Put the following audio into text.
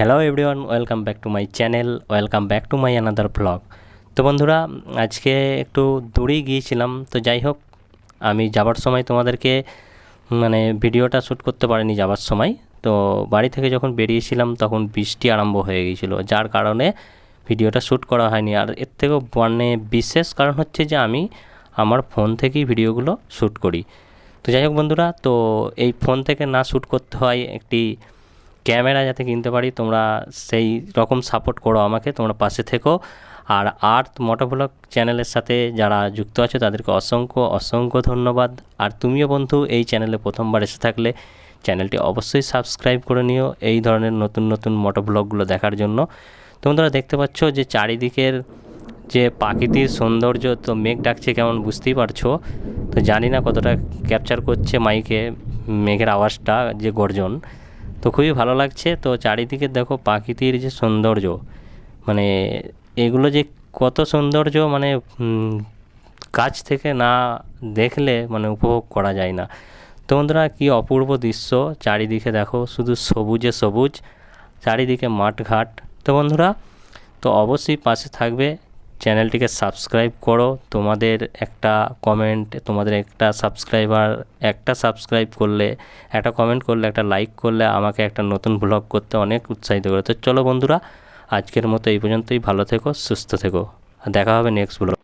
Hello everyone welcome back to my channel welcome back to my another blog তো বন্ধুরা, আজকে একটু দূরেই গিয়েছিলাম, তো যাই হোক, আমি যাবার সময় তোমাদেরকে মানে ভিডিওটা শ্যুট করতে পারিনি যাবার সময়। তো বাড়ি থেকে যখন বেরিয়েছিলাম, তখন বৃষ্টি আরম্ভ হয়ে গিয়েছিল, যার কারণে ভিডিওটা শ্যুট করা হয়নি। আর এর থেকেও মানে বিশেষ কারণ হচ্ছে যে আমি আমার ফোন থেকেই ভিডিওগুলো শ্যুট করি। তো যাই হোক বন্ধুরা, তো এই ফোন থেকে না শ্যুট করতে হয় একটি ক্যামেরা যাতে কিনতে পারি, তোমরা সেই রকম সাপোর্ট করো আমাকে, তোমরা পাশে থেকো। আর আর্থ মোটোব্লগ চ্যানেলের সাথে যারা যুক্ত আছে, তাদেরকে অসংখ্য অসংখ্য ধন্যবাদ। আর তুমিও বন্ধু, এই চ্যানেলে প্রথমবার এসে থাকলে চ্যানেলটি অবশ্যই সাবস্ক্রাইব করে নিও এই ধরনের নতুন নতুন মোটোব্লগগুলো দেখার জন্য। তোমরা দেখতে পাচ্ছ যে চারিদিকের যে প্রাকৃতিক সৌন্দর্য, তো মেঘ ডাকছে কেমন বুঝতেই পারছ? তো জানি না কতটা ক্যাপচার করছে মাইকে, মেঘের আওয়াজটা যে গর্জন। তো খুবই ভালো লাগছে। তো চারিদিকে দেখো প্রাকৃতির যে সৌন্দর্য মানে এগুলো যে কত সৌন্দর্য মানে কাছ থেকে না দেখলে মানে উপভোগ করা যায় না। তো বন্ধুরা, কী অপূর্ব দৃশ্য। চারিদিকে দেখো শুধু সবুজে সবুজ, চারিদিকে মাঠঘাট। তো বন্ধুরা, তো অবশ্যই পাশে থাকবে। চ্যানেলটিকে সাবস্ক্রাইব করো। তোমাদের একটা কমেন্ট তোমাদের একটা সাবস্ক্রাইবার একটা সাবস্ক্রাইব করলে, একটা কমেন্ট করলে, একটা লাইক করলে আমাকে একটা নতুন ব্লগ করতে অনেক উৎসাহিত করে। তো চলো বন্ধুরা, আজকের মতো এই পর্যন্তই। ভালো থেকো, সুস্থ থেকো। দেখা হবে নেক্সট ব্লগ